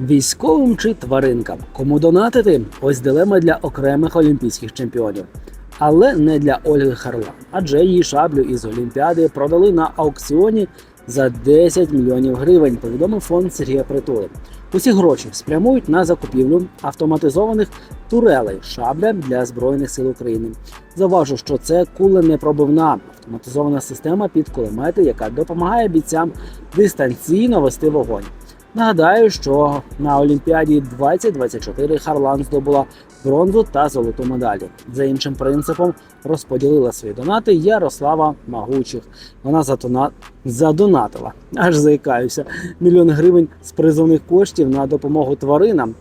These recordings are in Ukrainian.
Військовим чи тваринкам? Кому донатити? Ось дилема для окремих олімпійських чемпіонів. Але не для Ольги Харлан, адже її шаблю із Олімпіади продали на аукціоні за 10 мільйонів гривень, повідомив фонд Сергія Притули. Усі гроші спрямують на закупівлю автоматизованих турелей шабля для збройних сил України. Заважу, що це куленепробивна автоматизована система під кулемети, яка допомагає бійцям дистанційно вести вогонь. Нагадаю, що на Олімпіаді 2024 Харлан здобула бронзу та золоту медалі. За іншим принципом розподілила свої донати Ярослава Магучих. Вона затона... задонатила, аж заїкаюся, мільйон гривень з призовних коштів на допомогу тваринам.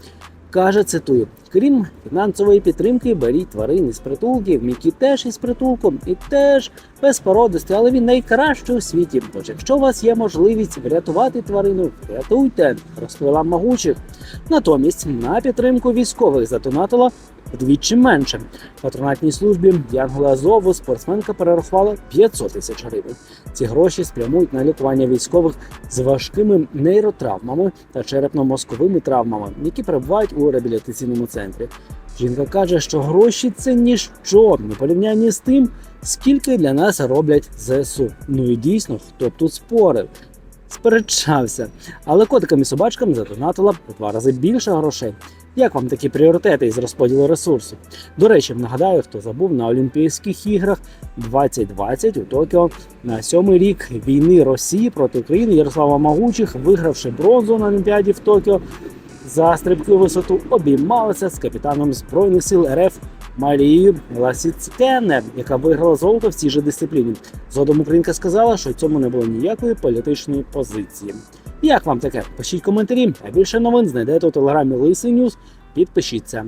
Каже, цитую: крім фінансової підтримки, беріть тварин із притулків, Мікі теж із притулку і теж без породисті, але він найкращий у світі. Тож, якщо у вас є можливість врятувати тварину, врятуйте, розповіла Магучих. Натомість на підтримку військових задонатила вдвічі менше. Патронатній службі Янгола Азову спортсменка перерахувала 500 тисяч гривень. Ці гроші спрямують на лікування військових з важкими нейротравмами та черепно-мозковими травмами, які перебувають у реабілітаційному центрі. Жінка каже, що гроші це ніщо на порівнянні з тим, скільки для нас роблять ЗСУ. Ну і дійсно, хто б тут спорив. Сперечався, але котикам і собачкам задонатила в два рази більше грошей. Як вам такі пріоритети із розподілу ресурсу? До речі, нагадаю, хто забув на Олімпійських іграх 2020 у Токіо на сьомий рік війни Росії проти України Ярослава Магучих, вигравши бронзу на Олімпіаді в Токіо за стрибки висоту, обіймалася з капітаном збройних сил РФ Марією Ласіцкене, яка виграла золото в цій же дисципліні. Згодом Українка сказала, що в цьому не було ніякої політичної позиції. Як вам таке? Пишіть коментарі, а більше новин знайдете у телеграмі Лисий Ньюс. Підпишіться.